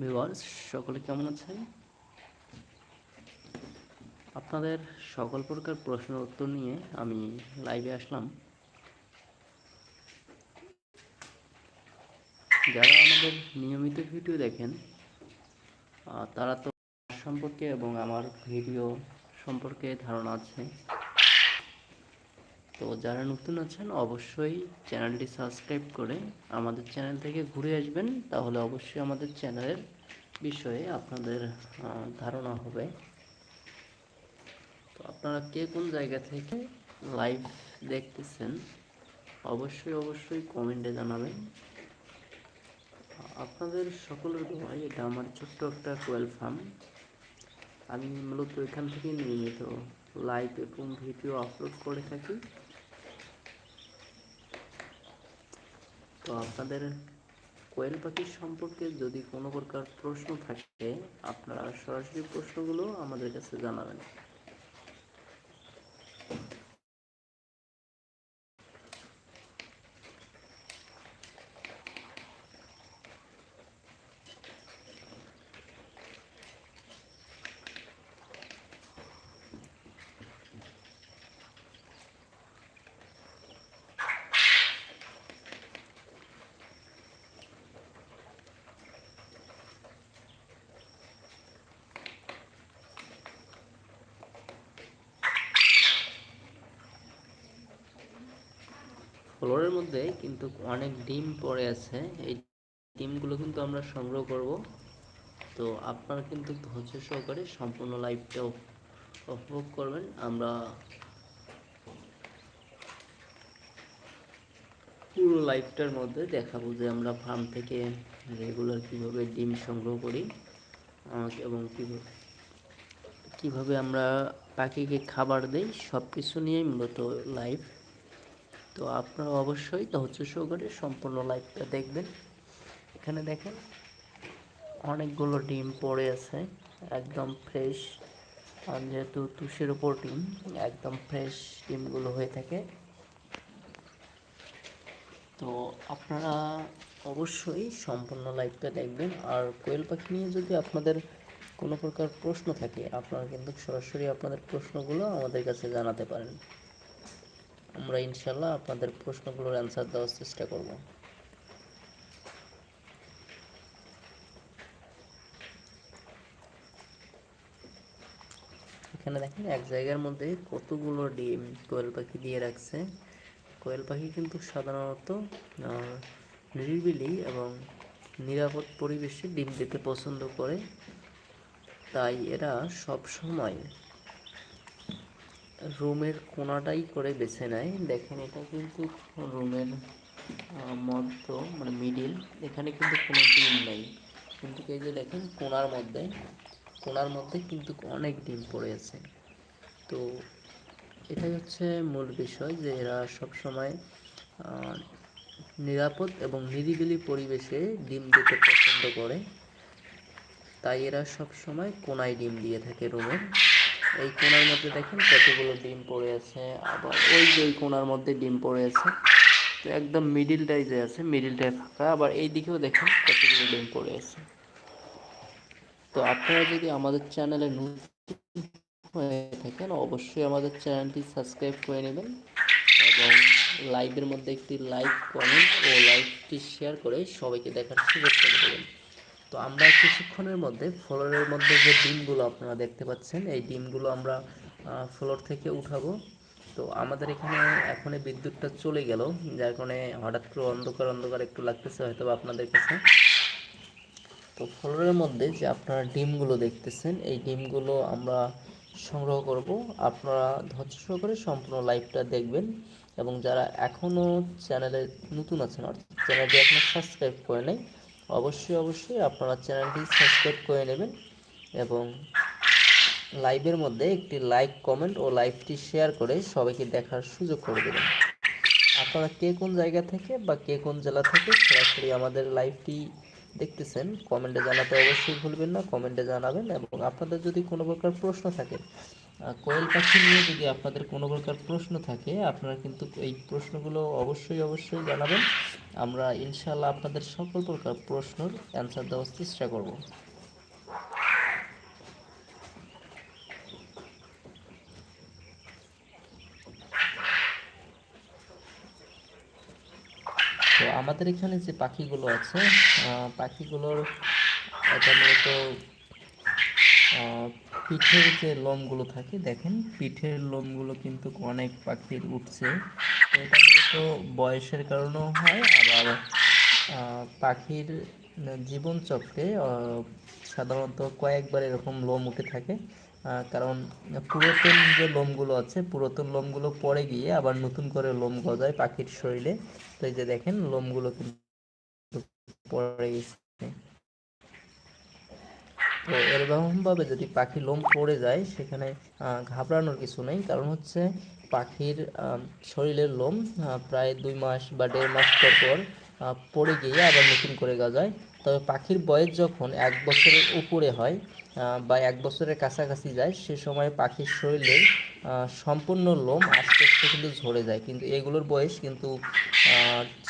Viewers সকলে কেমন আছেন? আপনাদের সকল প্রকার প্রশ্নের উত্তর নিয়ে আমি লাইভে আসলাম। যারা আমাদের নিয়মিত ভিডিও দেখেন তারা তো সম্পর্কে এবং আমার ভিডিও সম্পর্কে ধারণা আছে। তো যারা নতুন আছেন, অবশ্যই চ্যানেলটি সাবস্ক্রাইব করে আমাদের চ্যানেল থেকে ঘুরে আসবেন। তাহলে অবশ্যই আমাদের চ্যানেলের বিষয়ে আপনাদের ধারণা হবে। তো আপনারা কে কোন জায়গা থেকে লাইভ দেখতেছেন, অবশ্যই অবশ্যই কমেন্টে জানাবেন। আপনাদের সকলের দোয়ায় এটা আমার ছোট্ট একটা কোয়েল ফার্ম। আমি মূলত এখান থেকে নিয়মিত লাইভ এবং ভিডিও আপলোড করে থাকি। তো আপনাদের কোয়েল পাখি সম্পর্কে যদি কোনো প্রকার প্রশ্ন থাকে আপনারা সরাসরি প্রশ্নগুলো আমাদের কাছে জানাবেন। ফ্লোরের মধ্যে কিন্তু অনেক ডিম পড়ে আছে। এই ডিমগুলো কিন্তু আমরা সংগ্রহ করব। তো আপনারা কিন্তু ধৈর্য সহকারে সম্পূর্ণ লাইভটা উপভোগ করবেন। আমরা পুরো লাইফটার মধ্যে দেখাবো যে আমরা ফার্ম থেকে রেগুলার কীভাবে ডিম সংগ্রহ করি এবং কীভাবে কীভাবে আমরা পাখিকে খাবার দেই সব কিছু নিয়েই মূলত লাইভ তো আপনারা অবশ্যই ধৈর্য সহকারে সম্পূর্ণ লাইভটা দেখবেন। এখানে দেখেন অনেকগুলো ডিম পড়ে আছে, একদম ফ্রেশ যেহেতু তুষের উপর ডিম, একদম ফ্রেশ ডিমগুলো হয়ে থাকে। তো আপনারা অবশ্যই সম্পূর্ণ লাইভটা দেখবেন। আর কোয়েল পাখি নিয়ে যদি আপনাদের কোনো প্রকার প্রশ্ন থাকে, আপনারা কিন্তু সরাসরি আপনাদের প্রশ্নগুলো আমাদের কাছে জানাতে পারেন। আমরা ইনশাল্লাহ আপনাদের প্রশ্নগুলোর অ্যান্সার দেওয়ার চেষ্টা করব। এখানে দেখেন, এক জায়গার মধ্যে কতগুলো ডিম কোয়েল পাখি দিয়ে রাখছে। কোয়েল পাখি কিন্তু সাধারণত নিরিবিলি এবং নিরাপদ পরিবেশে ডিম দিতে পছন্দ করে। তাই এরা সব সময় রুমের কোনাটাই করে বেছে নেয়। দেখেন, এটা কিন্তু রুমের মধ্য মানে মিডিল এখানে কিন্তু কোনো ডিম নেই। কিন্তু এই যে দেখেন, কোনার মধ্যে কোনার মধ্যে কিন্তু অনেক ডিম পড়ে আছে। তো এটাই হচ্ছে মূল বিষয় যে এরা সবসময় নিরাপদ এবং নিরিবিলি পরিবেশে ডিম দিতে পছন্দ করে। তাই এরা সব সময় কোনায় ডিম দিয়ে থাকে রুমের এই কোনার মধ্যে দেখেন কতগুলো ডিম পড়ে আছে, আবার ওই যে কোনার মধ্যে ডিম পড়ে আছে। তো একদম মিডিলটাই যে আছে মিডিলটাই ফাঁকা। আবার এই দিকেও দেখেন কতগুলো ডিম পড়ে আছে। তো আপনারা যদি আমাদের চ্যানেলে নতুন হয়ে থাকেন, অবশ্যই আমাদের চ্যানেলটি সাবস্ক্রাইব করে নেবেন এবং লাইভের মধ্যে একটি লাইক, কমেন্ট ও লাইভটি শেয়ার করে সবাইকে দেখার সুযোগ করে দেবেন। তো আমরা কিছুক্ষণের মধ্যে, ফ্লোরের মধ্যে যে ডিমগুলো আপনারা দেখতে পাচ্ছেন, এই ডিমগুলো আমরা ফ্লোর থেকে উঠাবো। তো আমাদের এখানে এখনই বিদ্যুৎটা চলে গেল, যার কারণে হঠাৎ করে অন্ধকার অন্ধকার একটু লাগতেছে হয়তো আপনাদের কাছে। তো ফ্লোরের মধ্যে যে আপনারা ডিমগুলো দেখতেছেন, এই ডিমগুলো আমরা সংগ্রহ করব। আপনারা ধৈর্য সহকারে সম্পূর্ণ লাইভটা দেখবেন এবং যারা এখনও চ্যানেলে নতুন আছেন, অর্থাৎ চ্যানেলটি এখনও সাবস্ক্রাইব করে নেই অবশ্যই অবশ্যই আপনারা চ্যানেলটি সাবস্ক্রাইব করে নেবেন এবং লাইভের মধ্যে একটি লাইক, কমেন্ট ও লাইভটি শেয়ার করে সবাইকে দেখার সুযোগ করে দেবেন। আপনারা কে কোন জায়গা থেকে বা কে কোন জেলা থেকে সরাসরি আমাদের লাইভটি দেখতেছেন, কমেন্টে জানাতে অবশ্যই ভুলবেন না, কমেন্টে জানাবেন এবং আপনাদের যদি কোনো প্রকার প্রশ্ন থাকে কোয়েল পাখি নিয়ে যদি আপনাদের কোনো প্রকার প্রশ্ন থাকে, আপনারা কিন্তু এই প্রশ্নগুলো অবশ্যই অবশ্যই জানাবেন। আমরা ইনশাল্লাহ আপনাদের সকল প্রকার প্রশ্নের অ্যান্সার দেওয়ার চেষ্টা করব। তো আমাদের এখানে যে পাখিগুলো আছে পাখিগুলোর এটা মূলত পিঠের যে লোমগুলো থাকে, দেখেন, পিঠের লোমগুলো কিন্তু অনেক পাখির উঠছে। এটা বয়সের কারণেও হয় আবার পাখির জীবনচক্রে আহ, সাধারণত কয়েকবার এরকম লোম উঠে থাকে কারণ পুরাতন যে লোমগুলো আছে পুরাতন লোমগুলো পড়ে গিয়ে আবার নতুন করে লোম গজায় পাখির শরীরে। তো এই যে দেখেন লোমগুলো কিন্তু পড়ে গেছে। তো এরকমভাবে যদি পাখি লোম পড়ে যায় সেখানে ঘাবড়ানোর কিছু নেই কারণ হচ্ছে পাখির শরীরের লোম প্রায় দুই মাস বা দেড় মাস পর পর পড়ে গিয়ে আবার নতুন করে গজায়। তবে পাখির বয়স যখন এক বছরের উপরে হয় বা এক বছরের কাছাকাছি যায়, সে সময় পাখির শরীরের সম্পূর্ণ লোম আস্তে আস্তে কিন্তু ঝরে যায়। কিন্তু এগুলোর বয়স কিন্তু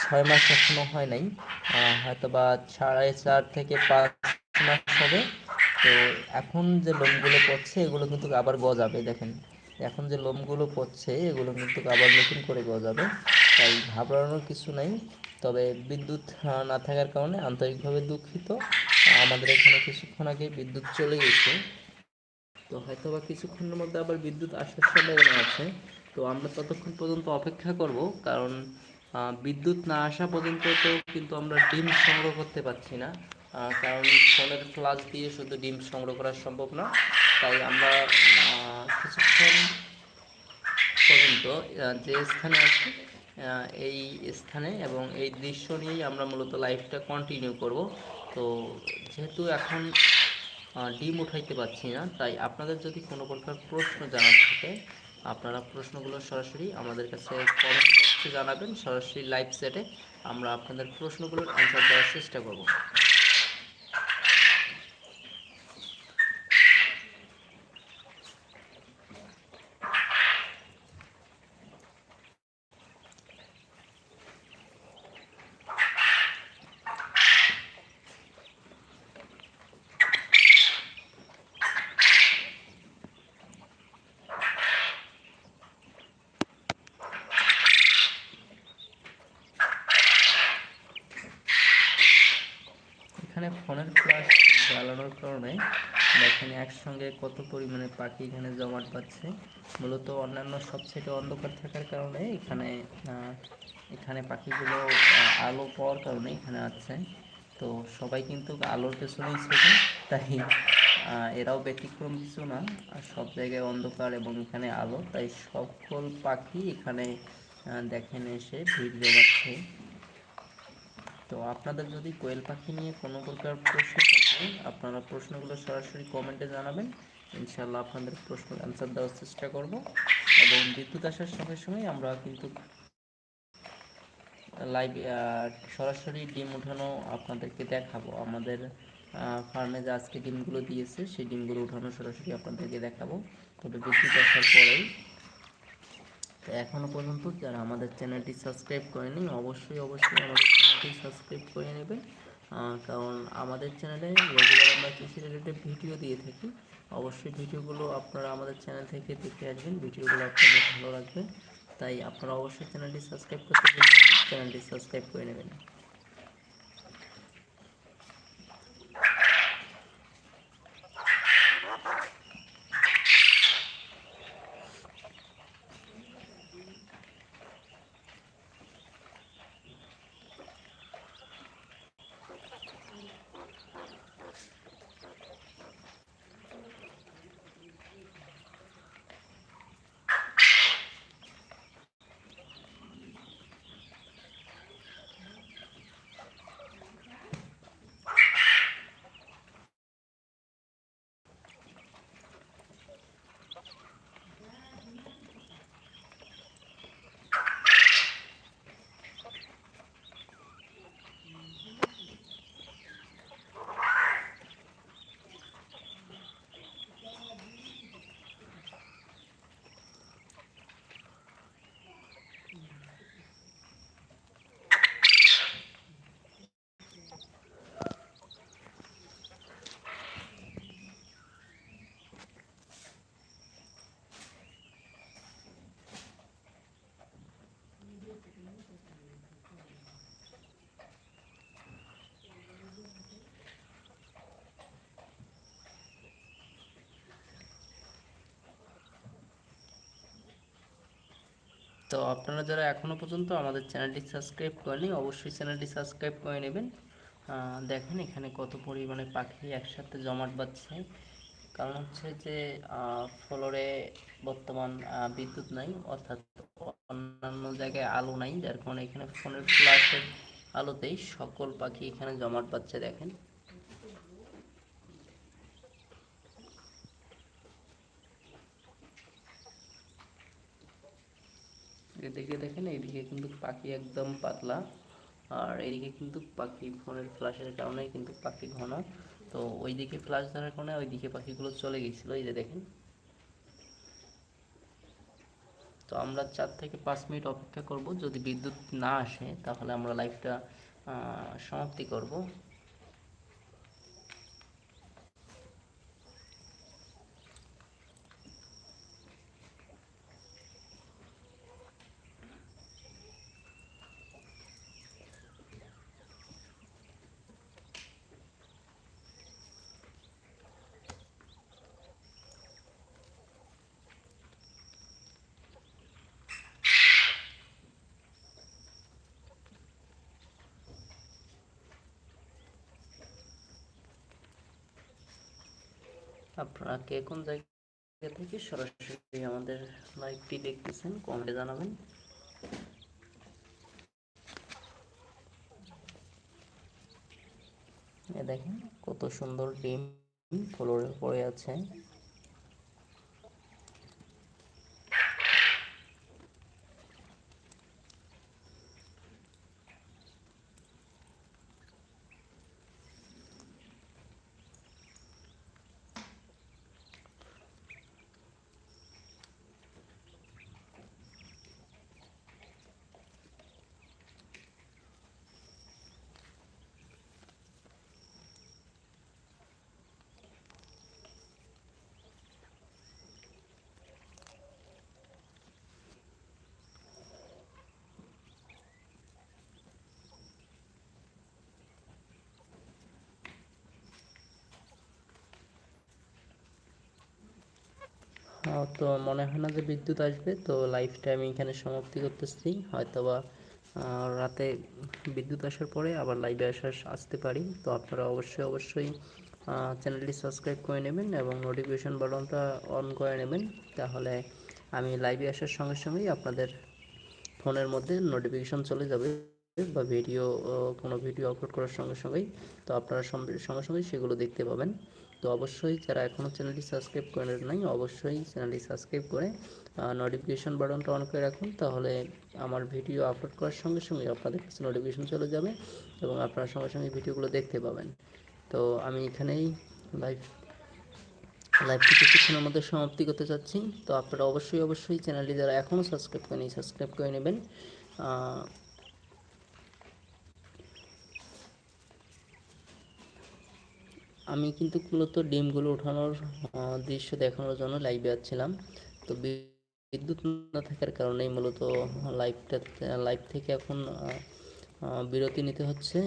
ছয় মাস এখনও হয় নাই হয়তো বা সাড়ে চার থেকে পাঁচ মাস হবে। তো এখন যে লোমগুলো পড়ছে, এগুলো কিন্তু আবার গজাবে, দেখেন। এখন যে লোমগুলো পড়ছে, এগুলো কিন্তু আবার নতুন করে গজাবে। তাই ঘাবড়ানোর কিছু নাই। তবে বিদ্যুৎ না থাকার কারণে আন্তরিকভাবে দুঃখিত। আমাদের এখানে কিছুক্ষণ আগে বিদ্যুৎ চলে গেছে। তো হয়তো বা কিছুক্ষণের মধ্যে আবার বিদ্যুৎ আসার সম্ভাবনা আছে। তো আমরা ততক্ষণ পর্যন্ত অপেক্ষা করব। কারণ বিদ্যুৎ না আসা পর্যন্ত তো কিন্তু আমরা ডিম সংগ্রহ করতে পারছি না। কারণ ফোনের ফ্লাশ দিয়ে শুধু ডিম সংগ্রহ করা সম্ভব না। তাই আমরা কিছুক্ষণ পর্যন্ত যে স্থানে আছি এই স্থানে এবং এই দৃশ্য নিয়েই আমরা মূলত লাইফটা কন্টিনিউ করব। তো যেহেতু এখন ডিম উঠাইতে পারছি না, তাই আপনাদের যদি কোনো প্রকার প্রশ্ন জানার থাকে, আপনারা প্রশ্নগুলো সরাসরি আমাদের কাছে কমেন্ট বক্সে জানাবেন। সরাসরি লাইভ সেটে আমরা আপনাদের প্রশ্নগুলোর অ্যান্সার দেওয়ার চেষ্টা করব। এখানে ফোনের ফ্ল্যাশ জ্বালানোর কারণে দেখেন একসঙ্গে কত পরিমাণে পাখি এখানে জমাট পাচ্ছে মূলত অন্যান্য সব সাইডে অন্ধকার থাকার কারণে এখানে এখানে পাখিগুলো আলো পাওয়ার কারণে এখানে আছে। তো সবাই কিন্তু আলোর পেছনেই ছিল, তাই এরাও ব্যতিক্রম কিছু না, আর সব জায়গায় অন্ধকার এবং এখানে আলো, তাই সকল পাখি এখানে দেখেন এসে ভিড় জমাচ্ছে। তো আপনাদের যদি কোয়েল পাখি নিয়ে কোনো প্রকার প্রশ্ন থাকে, আপনারা প্রশ্নগুলো সরাসরি কমেন্টে জানাবেন। ইনশাল্লাহ আপনাদের প্রশ্নের অ্যান্সার দেওয়ার চেষ্টা করব। এবং বিদ্যুৎ আসার সঙ্গে সঙ্গে আমরা কিন্তু লাইভ সরাসরি ডিম উঠানো আপনাদেরকে দেখাবো। আমাদের ফার্মে যে আজকে ডিমগুলো দিয়েছে, সেই ডিমগুলো উঠানো সরাসরি আপনাদেরকে দেখাবো। তবে বিদ্যুৎ আসার পরেই, তো এখনও পর্যন্ত যারা আমাদের চ্যানেলটি সাবস্ক্রাইব করেনি অবশ্যই অবশ্যই আমাদের চ্যানেলটি সাবস্ক্রাইব করে নেবেন। কারণ আমাদের চ্যানেলে রেগুলার আমরা কৃষি রিলেটেড ভিডিও দিয়ে থাকি। অবশ্যই ভিডিওগুলো আপনারা আমাদের চ্যানেল থেকে দেখে আসবেন। ভিডিওগুলো আপনাদের ভালো লাগবে। তাই আপনারা অবশ্যই চ্যানেলটি সাবস্ক্রাইব করতে চ্যানেলটি সাবস্ক্রাইব করে নেবেন। তো আপনারা যারা এখনও পর্যন্ত আমাদের চ্যানেলটি সাবস্ক্রাইব করেনি অবশ্যই চ্যানেলটি সাবস্ক্রাইব করে নেবেন। দেখেন এখানে কত পরিমাণে পাখি একসাথে জমাট বাঁধছে। কারণ হচ্ছে যে ফ্লোরে বর্তমান বিদ্যুৎ নাই, অর্থাৎ অন্যান্য জায়গায় আলো নাই, যার কারণে এখানে ফোনের ফ্ল্যাশের আলোতেই সকল পাখি এখানে জমাট বাঁধছে, দেখেন। এদিকে দেখেন এইদিকে কিন্তু পাখি একদম পাতলা। আর এদিকে কিন্তু পাখি ফোনের ফ্ল্যাশের কারণে কিন্তু পাখি ঘন। তো ওইদিকে ফ্ল্যাশ ধরার কারণে ওইদিকে পাখিগুলো চলে গেছিল, এই যে দেখেন। তো আমরা চার থেকে পাঁচ মিনিট অপেক্ষা করব। যদি বিদ্যুৎ না আসে, তাহলে আমরা লাইভটা সমাপ্তি করব। আপনারা কে কোন জায়গা থেকে সরাসরি আমাদের লাইভটি দেখতেছেন, কমেন্টে জানাবেন। দেখেন কত সুন্দর ডিম, ফ্লোরে পড়ে আছে। তো মনে হয় না যে বিদ্যুৎ আসবে তো লাইভটা আমি এখানে সমাপ্তি করতেছি। হয়তোবা আহ, রাতে বিদ্যুৎ আসার পরে আবার লাইভে আসার আসতে পারি। তো আপনারা অবশ্যই অবশ্যই চ্যানেলটি সাবস্ক্রাইব করে নেবেন এবং নোটিফিকেশন বাটনটা অন করে নেবেন। তাহলে আমি লাইভে আসার সঙ্গে সঙ্গেই আপনাদের ফোনের মধ্যে নোটিফিকেশন চলে যাবে বা ভিডিও কোনো ভিডিও আপলোড করার সঙ্গে সঙ্গেই। তো আপনারা সঙ্গে সঙ্গেই সেগুলো দেখতে পাবেন। তো অবশ্যই যারা এখনও চ্যানেলটি সাবস্ক্রাইব করে নাই, অবশ্যই চ্যানেলটি সাবস্ক্রাইব করে নোটিফিকেশন বাটনটা অন করে রাখুন, তাহলে আমার ভিডিও আপলোড করার সঙ্গে সঙ্গে আপনাদের কাছে নোটিফিকেশন চলে যাবে এবং আপনারা সঙ্গে সঙ্গে ভিডিওগুলো দেখতে পাবেন। তো আমি এখানেই লাইভ লাইভটি কিছুক্ষণের মধ্যে সমাপ্তি করতে চাচ্ছি। তো আপনারা অবশ্যই অবশ্যই চ্যানেলটি যারা এখনও সাবস্ক্রাইব করেনি সাবস্ক্রাইব করে নেবেন। আমি কিন্তু মূলত ডিমগুলো ওঠানোর দৃশ্য দেখানোর জন্য লাইভে আসছিলাম তো বিদ্যুৎ না থাকার কারণেই মূলত লাইভটা লাইভ থেকে এখন বিরতি নিতে হচ্ছে।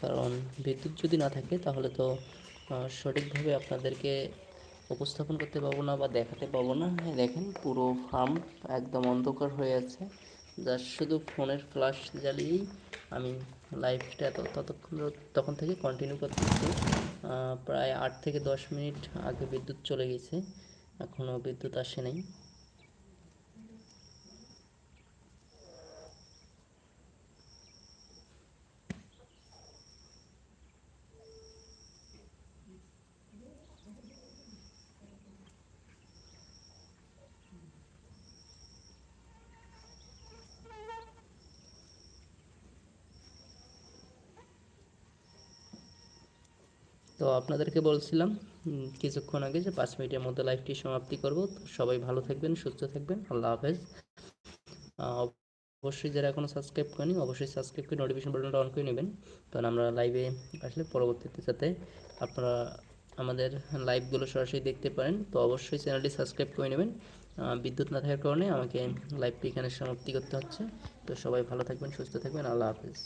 কারণ বিদ্যুৎ যদি না থাকে তাহলে তো সঠিকভাবে আপনাদেরকে উপস্থাপন করতে পারব না বা দেখাতে পারব না। দেখেন পুরো ফার্ম একদম অন্ধকার হয়ে আছে। যার শুধু ফোনের ফ্ল্যাশ জ্বালিয়েই আমি লাইভটা তো ততক্ষণ তখন থেকে কন্টিনিউ করতেছি। প্রায় আট থেকে দশ মিনিট আগে বিদ্যুৎ চলে গেছে। এখনও বিদ্যুৎ আসে নাই। তো আপনাদেরকে বলছিলাম কিছুক্ষণ আগে যে পাঁচ মিনিটের মধ্যে লাইভটি সমাপ্তি করব। তো সবাই ভালো থাকবেন, সুস্থ থাকবেন। আল্লাহ হাফেজ। অবশ্যই যারা এখনও সাবস্ক্রাইব করেনি, অবশ্যই সাবস্ক্রাইব করে নোটিফিকেশন বাটনটা অন করে নেবেন। কারণ আমরা লাইভে আসলে পরবর্তীতে যাতে আপনারা আমাদের লাইভগুলো সরাসরি দেখতে পারেন, তো অবশ্যই চ্যানেলটি সাবস্ক্রাইব করে নেবেন। বিদ্যুৎ না থাকার কারণে আমাকে লাইভটি এখানে সমাপ্তি করতে হচ্ছে। তো সবাই ভালো থাকবেন, সুস্থ থাকবেন। আল্লাহ হাফেজ।